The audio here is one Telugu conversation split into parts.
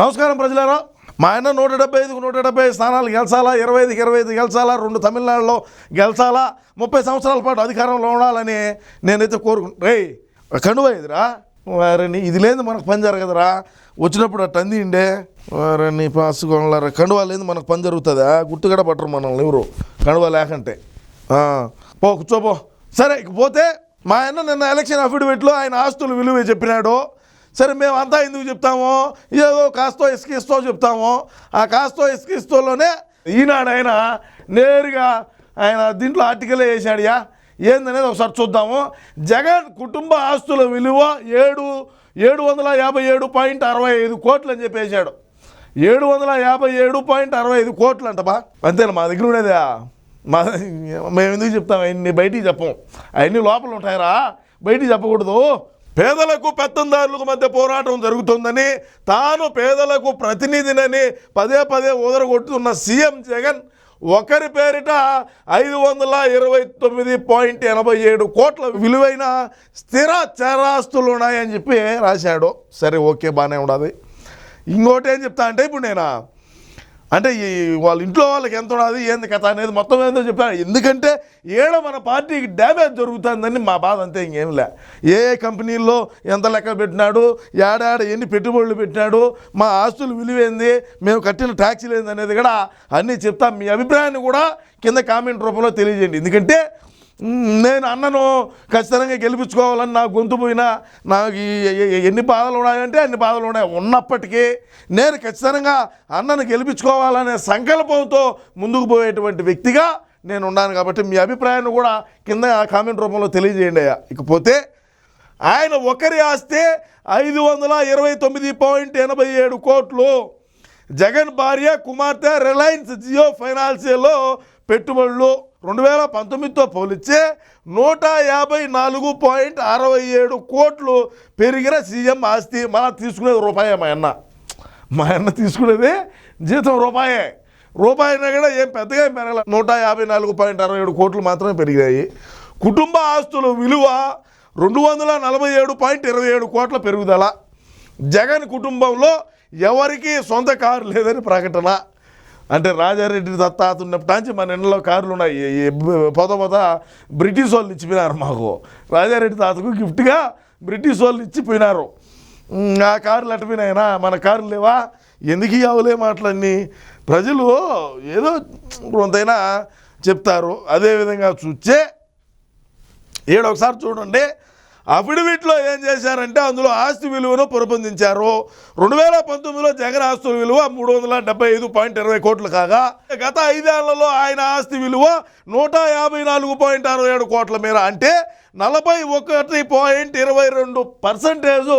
నమస్కారం ప్రజలారా. మా ఆయన నూట డెబ్బై ఐదుకు నూట డెబ్బై ఐదు స్థానాలు గెలిచాలా? ఇరవై ఐదుకి ఇరవై ఐదు గెలిచాలా? రెండు తమిళనాడులో గెలిచాలా? ముప్పై సంవత్సరాల పాటు అధికారంలో ఉండాలని నేనైతే కోరుకుంటు రే కండువైదిరా వారిని ఇది లేదు మనకు పని జరగదురా. వచ్చినప్పుడు అట్ట అందిండే వారిని పాసుకోవాలరా కండువా లేదు మనకు పని జరుగుతుందా? గుర్తుగడ పట్టరు మనల్ని ఎవరు? కండువా లేకంటే. పో కూర్చోపో సరే ఇకపోతే మా ఆయన నిన్న ఎలక్షన్ అఫిడవిట్లో ఆయన ఆస్తులు విలువ చెప్పినాడు. సరే మేము అంతా ఎందుకు చెప్తాము? ఏదో కాస్తో ఇసుకిస్తో చెప్తాము. ఆ కాస్తో ఇసుకిస్తోలోనే ఈనాడు ఆయన నేరుగా ఆయన దీంట్లో ఆర్టికలే వేసాడుయా ఏందనేది ఒకసారి చూద్దాము. జగన్ కుటుంబ ఆస్తుల విలువ ఏడు ఏడు వందల యాభై ఏడు పాయింట్ అరవై ఐదు కోట్లు అని చెప్పేశాడు ఏడు వందల యాభై ఏడు పాయింట్ అరవై ఐదు కోట్లు అంటబా అంతేనా? మా దగ్గర ఉండేదా? మా మేము ఎందుకు చెప్తాం? అవన్నీ బయటికి చెప్పం. అవన్నీ లోపల ఉంటాయరా. బయటికి చెప్పకూడదు. పేదలకు పెత్తందారులకు మధ్య పోరాటం జరుగుతుందని తాను పేదలకు ప్రతినిధినని పదే పదే ఊదరగొట్టుతున్న సీఎం జగన్ ఒకరి పేరిట ఐదు వందల ఇరవై తొమ్మిది పాయింట్ ఎనభై ఏడు కోట్ల విలువైన స్థిర చరాస్తులు ఉన్నాయని చెప్పి రాశాడు. సరే ఓకే బాగానే ఉండదు ఇంకోటి ఏం చెప్తా అంటే ఇప్పుడు నేను? అంటే ఈ వాళ్ళ ఇంట్లో వాళ్ళకి ఎంత ఉన్నది ఏంది కథ అనేది మొత్తం ఏందో చెప్పాను ఎందుకంటే ఏడ మన పార్టీకి డ్యామేజ్ జరుగుతుందని మా బాధ అంతే ఇంకేం లే. ఏ కంపెనీల్లో ఎంత లెక్క పెట్టినాడు ఏడాడ ఎన్ని పెట్టుబడులు పెట్టినాడు మా ఆస్తులు విలువైంది మేము కట్టిన ట్యాక్సీలు ఏంది అనేది కూడా అన్నీ చెప్తాం. మీ అభిప్రాయాన్ని కూడా కింద కామెంట్ రూపంలో తెలియజేయండి. ఎందుకంటే నేను అన్నను ఖచ్చితంగా గెలిపించుకోవాలని నా గొంతు పోయినా నాకు ఈ- ఎన్ని బాధలు ఉన్నాయంటే అన్ని బాధలు ఉన్నాయి. ఉన్నప్పటికీ నేను ఖచ్చితంగా అన్నను గెలిపించుకోవాలనే సంకల్పంతో ముందుకు పోయేటువంటి వ్యక్తిగా నేను ఉన్నాను కాబట్టి మీ అభిప్రాయాన్ని కూడా కింద కామెంట్ రూపంలో తెలియజేయండి అయ్యా. ఇకపోతే ఆయన ఒకరి ఆస్తే ఐదు వందల ఇరవై తొమ్మిది పాయింట్ ఎనభై ఏడు కోట్లు. జగన్ భార్య కుమార్తె రిలయన్స్ జియో ఫైనాన్షియల్లో పెట్టుబడులు రెండు వేల పంతొమ్మిదితో పోలిస్తే నూట యాభై నాలుగు పాయింట్ అరవై ఏడు కోట్లు పెరిగిన సీఎం ఆస్తి మన తీసుకునేది రూపాయే మా అన్న. మా అన్న తీసుకునేది జీతం రూపాయే. రూపాయి కూడా ఏం పెద్దగా ఏం పెరగల. నూట యాభై నాలుగు పాయింట్ అరవై ఏడు కోట్లు మాత్రమే పెరిగాయి. కుటుంబ ఆస్తుల విలువ రెండు వందల నలభై ఏడు పాయింట్ ఇరవై ఏడు కోట్ల పెరుగుదల. జగన్ కుటుంబంలో ఎవరికీ సొంత కారు లేదని ప్రకటన. అంటే రాజారెడ్డి తాత ఉన్నప్పటి నుంచి మన ఇంట్లో కార్లు ఉన్నాయి పొద ఈ పోత పోత బ్రిటిష్ వాళ్ళు ఇచ్చిపోయినారు మాకు. రాజారెడ్డి తాతకు గిఫ్ట్గా బ్రిటిష్ వాళ్ళు ఇచ్చిపోయినారు. ఆ కార్లు అటుపోయినాయినా మన కార్లు లేవా? ఎందుకు అవలే మాటలన్నీ? ప్రజలు ఏదో కొంతైనా చెప్తారు. అదేవిధంగా చూచే ఏడొకసారి చూడండి అఫిడవిట్లో ఏం చేశారంటే అందులో ఆస్తి విలువను పొరపొందించారు రెండు వేల పంతొమ్మిదిలో జగన్ ఆస్తుల విలువ మూడు వందల డెబ్బై ఐదు పాయింట్ ఇరవై కోట్లు కాగా గత ఐదేళ్ళలో ఆయన ఆస్తి విలువ నూట యాభై నాలుగు పాయింట్ అరవై ఏడు కోట్ల మేర అంటే నలభై ఒకటి పాయింట్ ఇరవై రెండు పర్సంటేజ్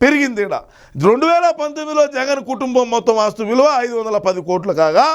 పెరిగింది ఇక్కడ రెండు వేల పంతొమ్మిదిలో జగన్ కుటుంబం మొత్తం ఆస్తి విలువ ఐదు వందల పది కోట్లు కాగా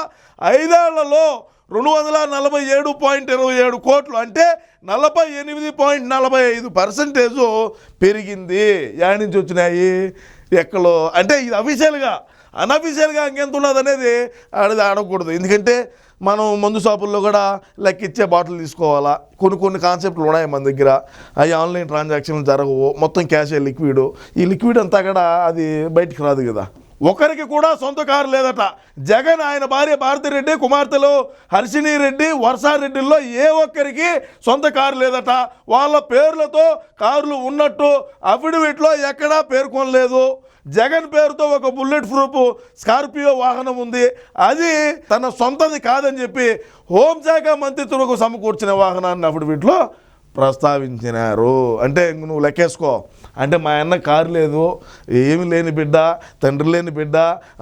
ఐదేళ్ళలో రెండు వందల నలభై ఏడు పాయింట్ ఇరవై ఏడు కోట్లు అంటే నలభై ఎనిమిది పాయింట్ నలభై ఐదు పర్సంటేజు పెరిగింది. యాడ్ నుంచి వచ్చినాయి? ఎక్కడో. అంటే ఇది అఫీషియల్గా అన్అఫీషియల్గా ఇంకెంత ఉన్నది అనేది ఆడది ఆడకూడదు. ఎందుకంటే మనం మందు షాపుల్లో కూడా లెక్కిచ్చే బాటిల్ తీసుకోవాలా? కొన్ని కొన్ని కాన్సెప్ట్లు ఉన్నాయి మన దగ్గర. అవి ఆన్లైన్ ట్రాన్సాక్షన్లు జరగవు. మొత్తం క్యాషే లిక్విడ్. ఈ లిక్విడ్ అంతా కూడా అది బయటికి రాదు కదా. ఒకరికి కూడా సొంత కారు లేదట. జగన్ ఆయన భార్య భారతిరెడ్డి కుమార్తెలు హర్షిణి రెడ్డి వర్షారెడ్డిల్లో ఏ ఒక్కరికి సొంత కారు లేదట. వాళ్ళ పేర్లతో కార్లు ఉన్నట్టు అఫిడవిట్లో ఎక్కడా పేర్కొనలేదు. జగన్ పేరుతో ఒక బుల్లెట్ ప్రూఫ్ స్కార్పియో వాహనం ఉంది. అది తన సొంతది కాదని చెప్పి హోంశాఖ మంత్రిత్వకు సమకూర్చిన వాహనాన్ని అఫిడవిట్లో ప్రస్తావించినారు. అంటే నువ్వు లెక్కేసుకో. అంటే మా అన్న కారు లేదు ఏమి లేని బిడ్డ తండ్రి లేని బిడ్డ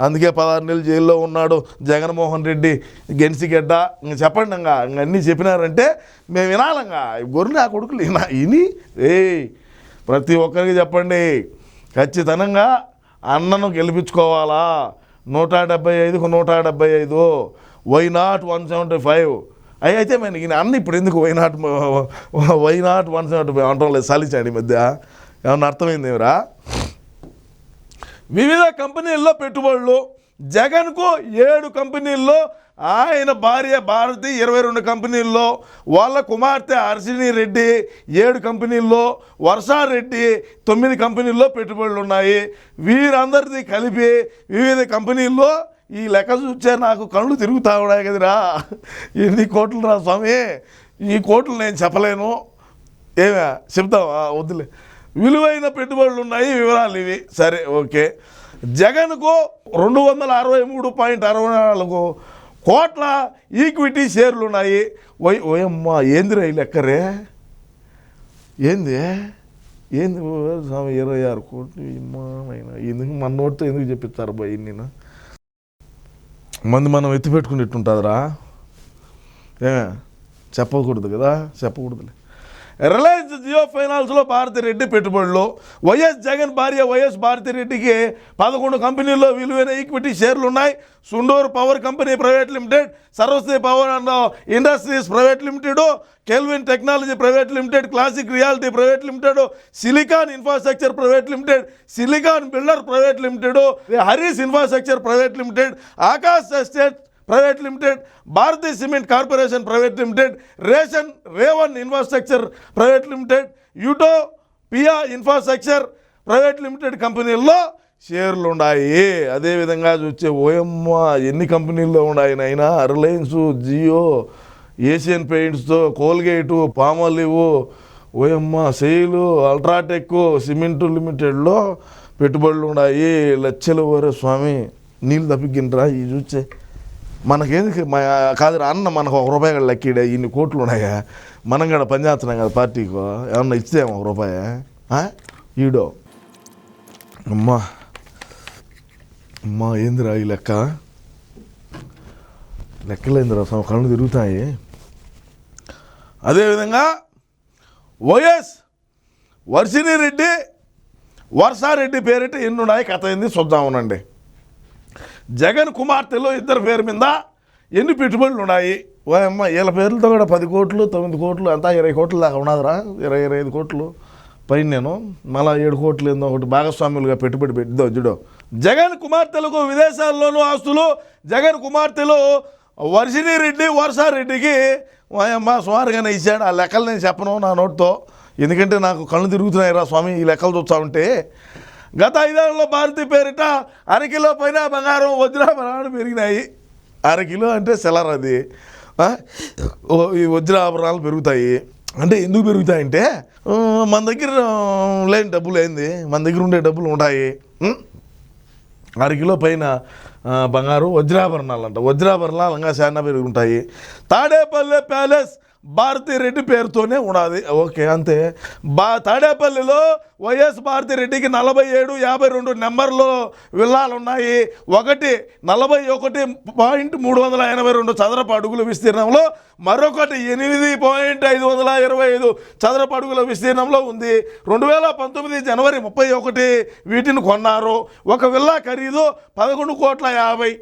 అందుకే పదహారు నెలలు జైల్లో ఉన్నాడు జగన్మోహన్ రెడ్డి గెన్సిగడ్డ ఇంక చెప్పండి ఇంకా ఇంక అన్నీ చెప్పినారంటే మేము వినాలంగా. గొర్రెలు ఆ కొడుకులు వినా విని ఏయ్ ప్రతి ఒక్కరికి చెప్పండి. ఖచ్చితంగా అన్నను గెలిపించుకోవాలా. నూట డెబ్బై ఐదుకు నూట డెబ్బై ఐదు. Why not one seventy five అవి అయితే మేము ఈయన అన్న ఇప్పుడు ఎందుకు why not why not once not one అంటాం లేదు సాలించాడు ఈ మధ్య? ఏమన్నా అర్థమైంది ఏమిరా? వివిధ కంపెనీల్లో పెట్టుబడులు. జగన్కు ఏడు కంపెనీల్లో ఆయన భార్య భారతి ఇరవై రెండు కంపెనీల్లో వాళ్ళ కుమార్తె అర్షిని రెడ్డి ఏడు కంపెనీల్లో వర్షారెడ్డి తొమ్మిది కంపెనీల్లో పెట్టుబడులు ఉన్నాయి. వీరందరిది కలిపి వివిధ కంపెనీల్లో ఈ లెక్క చూస్తే నాకు కళ్ళు తిరుగుతా ఉన్నాయి కదరా. ఎన్ని కోట్లు రా స్వామి? ఈ కోట్లు నేను చెప్పలేను. ఏమే? చెప్తావా? వద్దులే. విలువైన పెట్టుబడులు ఉన్నాయి వివరాలు ఇవి. సరే ఓకే. జగన్కు రెండు వందల అరవై మూడు పాయింట్ అరవై నాలుగు కోట్ల ఈక్విటీ షేర్లు ఉన్నాయి ఓయ్ ఓయమ్మ ఏందిరా ఈ లెక్కరే? ఏంది? ఏంది? ఓ స్వామి ఇరవై ఆరు కోట్లు ఎందుకు మన నోటితో ఎందుకు చెప్పిస్తారు బాయ్ నేను మంది మనం ఎత్తి పెట్టుకునేట్టుంటుందిరా ఏమే చెప్పకూడదు కదా చెప్పకూడదులే. రిలయన్స్ జియో ఫైనాన్స్లో భారతిరెడ్డి పెట్టుబడులు. వైఎస్ జగన్ భార్య వైఎస్ భారతిరెడ్డికి పదకొండు కంపెనీల్లో విలువైన ఈక్విటీ షేర్లు ఉన్నాయి. Sundur power company private limited Saraswati power and industries private limited Kelvin technology private limited classic reality private limited silicon infrastructure private limited silicon builder private limited Haris infrastructure private limited Akash estate private limited Bharatiya cement corporation private limited ration Revan infrastructure private limited Utopia infrastructure private limited కంపెనీల్లో షేర్లు ఉన్నాయి అదేవిధంగా చూస్తే ఓఎమ్మ ఎన్ని కంపెనీల్లో ఉన్నాయి నైనా రిలయన్స్ జియో ఏషియన్ పెయింట్స్తో కోల్గేటు పామలివ్ ఓఎమ్మ సెయిలు అల్ట్రాటెక్ సిమెంట్ లిమిటెడ్లో పెట్టుబడులు ఉన్నాయి లచ్చల వరే స్వామి నీళ్ళు తప్పికిండ్రా? ఈ చూచే మనకేందుకు మా కాదు అన్న మనకు ఒక రూపాయి కూడా ఇన్ని కోట్లు ఉన్నాయా? మనం కూడా పనిచేస్తున్నాం కదా పార్టీకు. ఏమన్నా ఇచ్చేమో ఒక రూపాయి? ఈడో. అమ్మా. అమ్మా ఏందిరా ఈ లెక్క? లెక్కలేందిరా కళ్ళు తిరుగుతాయి. అదేవిధంగా వైఎస్ వర్షిణి రెడ్డి వర్షారెడ్డి పేరిట ఎన్నున్నాయి? కథ ఏంది? చూద్దామనండి జగన్ కుమార్తెలో ఇద్దరు పేరు మీద ఎన్ని పెట్టుబడులు ఉన్నాయి? ఓ అమ్మ వీళ్ళ పేర్లతో కూడా పది కోట్లు తొమ్మిది కోట్లు అంతా ఇరవై కోట్లు దాకా ఉన్నదిరా. ఇరవై ఇరవై ఐదు కోట్లు. పైన నేను మళ్ళా ఏడు కోట్లు ఏందో ఒకటి భాగస్వాములుగా పెట్టుబడి పెట్టిదో చూడు. జగన్ కుమార్తెలకు విదేశాల్లోనూ ఆస్తులు జగన్ కుమార్తెలు వర్షిణి రెడ్డి వర్షారెడ్డికి అమ్మ సుమారుగానే ఇచ్చాడు. ఆ లెక్కలు నేను చెప్పను నా నోటితో. ఎందుకంటే నాకు కళ్ళు తిరుగుతున్నాయి రా స్వామి ఈ లెక్కలు చూస్తా ఉంటే. గత ఐదేళ్ళలో భారతి పేరిట అరకిలో పైన బంగారం వజ్రాభరణాలు పెరిగినాయి. అరకిలో అంటే సెలర్ అది. ఈ వజ్రాభరణాలు పెరుగుతాయి. అంటే ఎందుకు పెరుగుతాయంటే మన దగ్గర లేని డబ్బులు ఏంది? మన దగ్గర ఉండే డబ్బులు ఉంటాయి. అరకిలో పైన బంగారు వజ్రాభరణాలు అంట. వజ్రాభరణాలు ఇంకా చాలా పెరుగుంటాయి. తాడేపల్లె ప్యాలెస్ భారతీ రెడ్డి పేరుతోనే ఉన్నది. ఓకే అంతే. బా తాడేపల్లిలో వైఎస్ భారతీ రెడ్డికి నలభై ఏడు యాభై రెండు నెంబర్లు విల్లాలు ఉన్నాయి ఒకటి నలభై ఒకటి పాయింట్ మూడు వందల ఎనభై రెండు చదరపు అడుగుల విస్తీర్ణంలో మరొకటి ఎనిమిది పాయింట్ ఐదు వందల ఇరవై ఐదు చదరపు అడుగుల విస్తీర్ణంలో ఉంది. రెండు వేల పంతొమ్మిది జనవరి ముప్పై ఒకటి వీటిని కొన్నారు. ఒక విల్లా ఖరీదు పదకొండు కోట్ల యాభై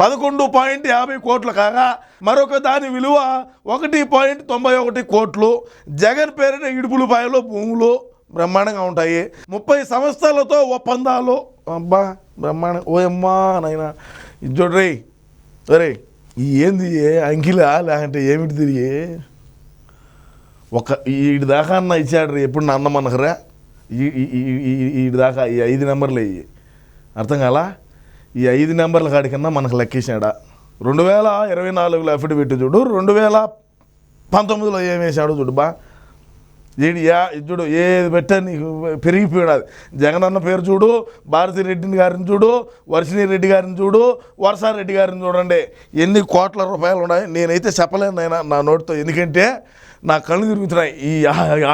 పదకొండు పాయింట్ యాభై కోట్లు కాగా మరొక దాని విలువ ఒకటి పాయింట్ తొంభై ఒకటి కోట్లు. జగన్ పేరిన ఇడుపులపాయలో భూములు బ్రహ్మాండంగా ఉంటాయి. ముప్పై సంస్థలతో ఒప్పందాలు అబ్బా బ్రహ్మాండం ఓయమ్మా నాయన. చూడరే ఒరే ఏంది ఏ అంకిలా లేకంటే ఏమిటి తిరిగి ఒక ఈడి దాకా అన్న ఇచ్చాడు రే ఎప్పుడు నా అన్నమనకురా ఈ- ఈడి దాకా ఈ ఐదు నెంబర్లు అయ్యి అర్థం కాలా? ఈ ఐదు నెంబర్ల కాడికన్నా మనకు లెక్కేసాడా రెండు వేల ఇరవై నాలుగులో అఫిడవిట్ చూడు రెండు వేల పంతొమ్మిదిలో ఏం చూడు బా. ఏంటి యా చూడు ఏది పెట్టా నీకు పెరిగిపోయాడు జగనన్న పేరు చూడు భారతీ రెడ్డిని గారిని చూడు వర్షిణి రెడ్డి గారిని చూడు వరసారెడ్డి గారిని చూడండి. ఎన్ని కోట్ల రూపాయలు ఉన్నాయి? నేనైతే చెప్పలేను నాయన నా నోటితో. ఎందుకంటే నా కళ్ళు తిరుగుతున్నాయి ఈ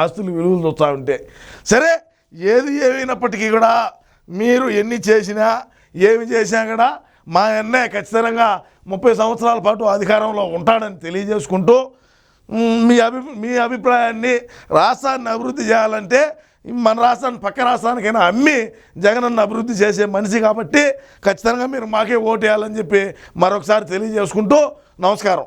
ఆస్తులు విలువలు చూస్తూ ఉంటే. సరే ఏది ఏమైనప్పటికీ కూడా మీరు ఎన్ని చేసినా ఏమి చేసినా కూడా మా అన్నయ్య ఖచ్చితంగా ముప్పై సంవత్సరాల పాటు అధికారంలో ఉంటాడని తెలియజేసుకుంటూ మీ అభి మీ అభిప్రాయాన్ని రాష్ట్రాన్ని అభివృద్ధి చేయాలంటే మన రాష్ట్రాన్ని పక్క రాష్ట్రానికైనా అమ్మి జగనన్న అభివృద్ధి చేసే మనిషి కాబట్టి ఖచ్చితంగా మీరు మాకే ఓటు వేయాలని చెప్పి మరొకసారి తెలియజేసుకుంటూ నమస్కారం.